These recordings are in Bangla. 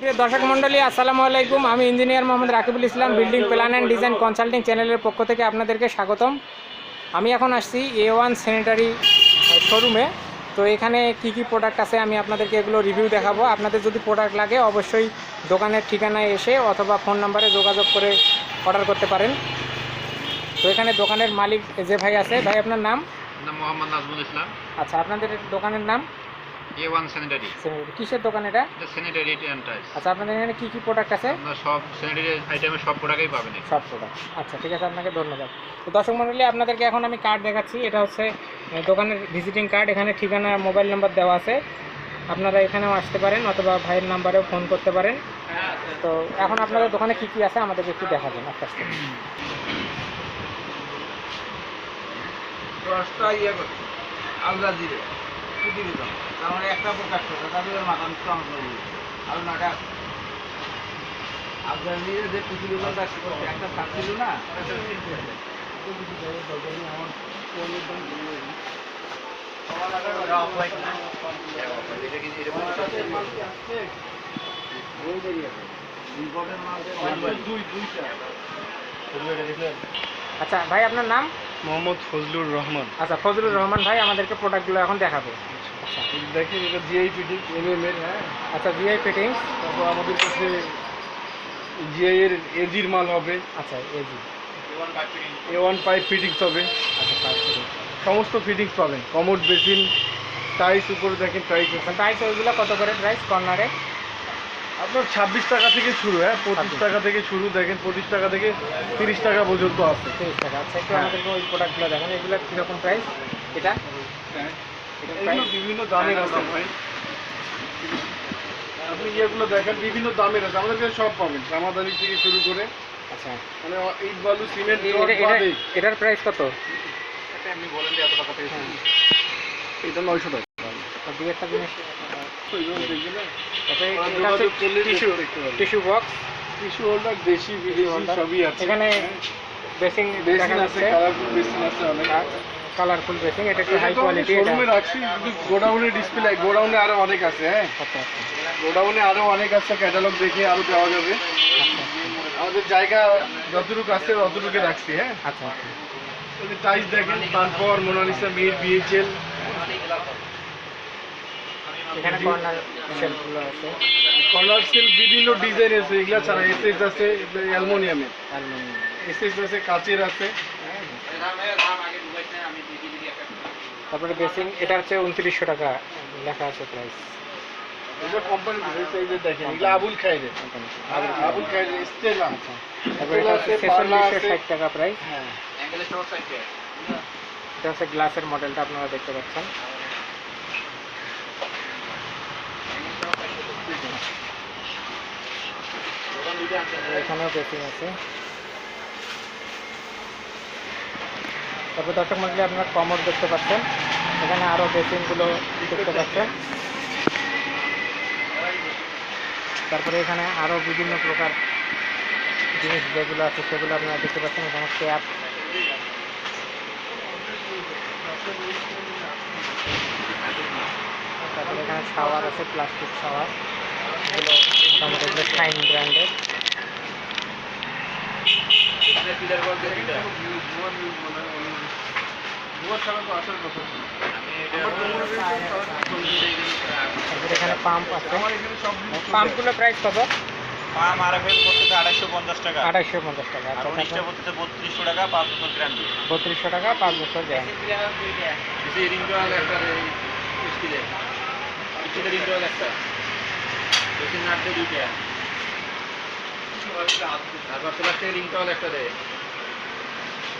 প্রিয় দর্শক মণ্ডলী আসসালামু আলাইকুম। আমি engineer Mohammad Rakibul Islam building plan and design consulting চ্যানেলের পক্ষ থেকে আপনাদেরকে স্বাগতম। আমি এখন আসছি এ ওয়ান স্যানিটারি শোরুমে তো এখানে কি কি প্রোডাক্ট আছে আমি আপনাদেরকে এগুলো রিভিউ দেখাবো। আপনাদের যদি প্রোডাক্ট লাগে অবশ্যই দোকানের ঠিকানায় এসে অথবা ফোন নাম্বারে যোগাযোগ করে অর্ডার করতে পারেন। তো এখানে দোকানের মালিক যে ভাই আছে ভাই আপনার নাম? নাম মোহাম্মদ নাজমুল ইসলাম। আচ্ছা আপনাদের দোকানের নাম? এ ওয়ান স্যানিটারি কিসের দোকান এটা? এটা স্যানিটারি এন্টারপ্রাইজ আচ্ছা আপনাদের এখানে কি কি প্রোডাক্ট আছে? আপনার সব স্যানিটারি আইটেমের সব প্রোডাক্টই পাবেন সব প্রোডাক্ট আচ্ছা ঠিক আছে আপনাকে ধন্যবাদ। তো দর্শক মণ্ডলী আপনাদেরকে এখন আমি কার্ড দেখাচ্ছি। এটা হচ্ছে দোকানের ভিজিটিং কার্ড এখানে ঠিকানা মোবাইল নাম্বার দেওয়া আছে। আপনারা এখানেও আসতে পারেন অথবা ভাইয়ের নাম্বারেও ফোন করতে পারেন। তো এখন আপনাদের দোকানে কি কি আছে আমাদেরকে একটু দেখাবেন আস্তে আস্তে ইয়ে করছে। আলদা কুটি দিতাম তার মানে একটা প্রকাশ করছে তাদের মাথা নিচ্ছে আমার আর নটা আলদা দিয়ে যে একটা থাকছিল না আচ্ছা ভাই আপনার নাম? মোহাম্মদ ফজলুর রহমান। আচ্ছা ফজলুর রহমান ভাই আমাদেরকে প্রোডাক্টগুলো এখন দেখাবে। আচ্ছা দেখেন এটা জিআই ফিটিং এম এম এর হ্যাঁ। আচ্ছা জিআই ফিটিংস তারপর আমাদের কাছে জিআই এর এজির মাল হবে। আচ্ছা AG. A one pipe fittings হবে। আচ্ছা পাঁচ ফিটিংস সমস্ত ফিটিংস পাবেন। কমোড বেসিন টাইস উপরে দেখেন টাইস আছে। প্রাইস ওইগুলো কত করে প্রাইস কর্নারে? আপনার ছাব্বিশ টাকা থেকে শুরু হ্যাঁ? পঁচিশ টাকা থেকে শুরু দেখেন পঁচিশ টাকা থেকে তিরিশ টাকা পর্যন্ত আছে। তিরিশ টাকা আচ্ছা একটু হ্যাঁ। আমাদেরকে ওই প্রোডাক্টগুলো দেখেন এগুলো কীরকম প্রাইস এটা? হ্যাঁ এগুলো বিভিন্ন দামের আছে। ভাই। আপনি ইয়েগুলো দেখেন বিভিন্ন দামের আছে। আমাদের কাছে সব পাবেন জামাদানি থেকে শুরু করে। আচ্ছা। মানে ইট বালু সিমেন্ট এটার প্রাইস কত? এটা এমনি বলেন যে এত টাকা থেকে এটা নয়শো টাকা। একটা জিনিস। না? টিস্যু বক্স টিস্যু হোল্ডার দেশি বিদেশি সবই আছে। এখানে বেসিং আছে কালারফুল বেসিন আছে অনেক। কালারফুল বেসিং এটা একটু হাই কোয়ালিটি এটা শোরুমে রাখছি কিন্তু গোডাউনে ডিসপ্লে গোডাউনে আরও অনেক আছে হ্যাঁ? আচ্ছা আচ্ছা। গোডাউনে আরও অনেক আছে ক্যাটালগ দেখে আরও দেওয়া যাবে। আচ্ছা আমাদের জায়গা যতটুকু আছে ততটুকু রাখছি হ্যাঁ? আচ্ছা আচ্ছা। টাইস দেখেন তারপর মোনালিসা মির বিএইচএল এখানে কর্নার শেলফগুলো আছে। কর্নার সেল বিভিন্ন ডিজাইন আছে এগুলা ছাড়া এসএস আছে অ্যালমোনিয়ামের এসএস আছে কাচের আছে। তারপরে বেসিং এটা হচ্ছে উনত্রিশশো টাকা লেখা আছে প্রাইস। কোম্পানি দেখেন এগুলো আবুল খাইরে আবুল খাইরে স্টেলা তারপরে এটা হচ্ছে আছে, ছেচল্লিশশো ষাট টাকা প্রাইস হ্যাঁ। এটা হচ্ছে গ্লাসের মডেলটা আপনারা দেখতে পাচ্ছেন। এখানেও বেসিং আছে। তারপরে দর্শক মন্ডলী, আপনারা কমর দেখতে পাচ্ছেন। এখানে আরও বেসিংগুলো দেখতে পাচ্ছেন। তারপরে এখানে আরও বিভিন্ন প্রকার জিনিস যেগুলো আছে সেগুলো আপনারা দেখতে পাচ্ছেন। এখানে ট্যাপ তারপরে এখানে শাওয়ার আছে প্লাস্টিক শাওয়ার এগুলো মোটামুটি শাইন ব্র্যান্ডের দিয়ে এটা এখানে পাম্প আছে। পাম্পগুলো প্রাইস কত পাম আর এফ করতে আড়াইশো পঞ্চাশ টাকা। পঞ্চাশ টাকা আর আচ্ছা উনিশটা করতে বত্রিশশো টাকা পাঁচ বছর গ্যারান্টি। বত্রিশশো টাকা পাঁচ বছর দেয় বেশি রিং টয়েল একটা বেশি নাটতে দুইটা তারপর প্লাস্টিকের রিং টয়েল একটা দেয় তারপর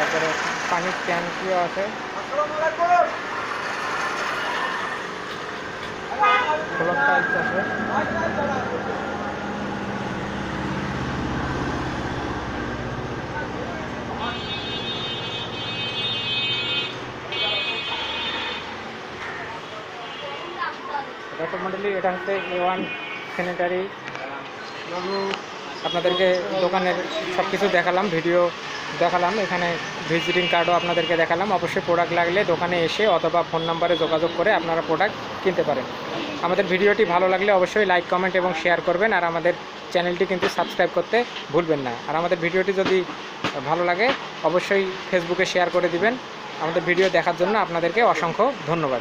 তারপরে পানির ট্যাঙ্কিও আছে। দেখো এটা হচ্ছে এ ওয়ান স্যানিটারি আপনাদেরকে দোকানের সব কিছু দেখালাম, ভিডিও দেখালাম, এখানে ভিজিটিং কার্ডও আপনাদেরকে দেখালাম। অবশ্যই প্রোডাক্ট লাগলে দোকানে এসে অথবা ফোন নাম্বারে যোগাযোগ করে আপনারা প্রোডাক্ট কিনতে পারেন। আমাদের ভিডিওটি ভালো লাগলে অবশ্যই লাইক কমেন্ট এবং শেয়ার করবেন আর আমাদের চ্যানেলটি কিন্তু সাবস্ক্রাইব করতে ভুলবেন না। আর আমাদের ভিডিওটি যদি ভালো লাগে, অবশ্যই ফেসবুকে শেয়ার করে দিবেন। আমাদের ভিডিও দেখার জন্য আপনাদেরকে অসংখ্য ধন্যবাদ।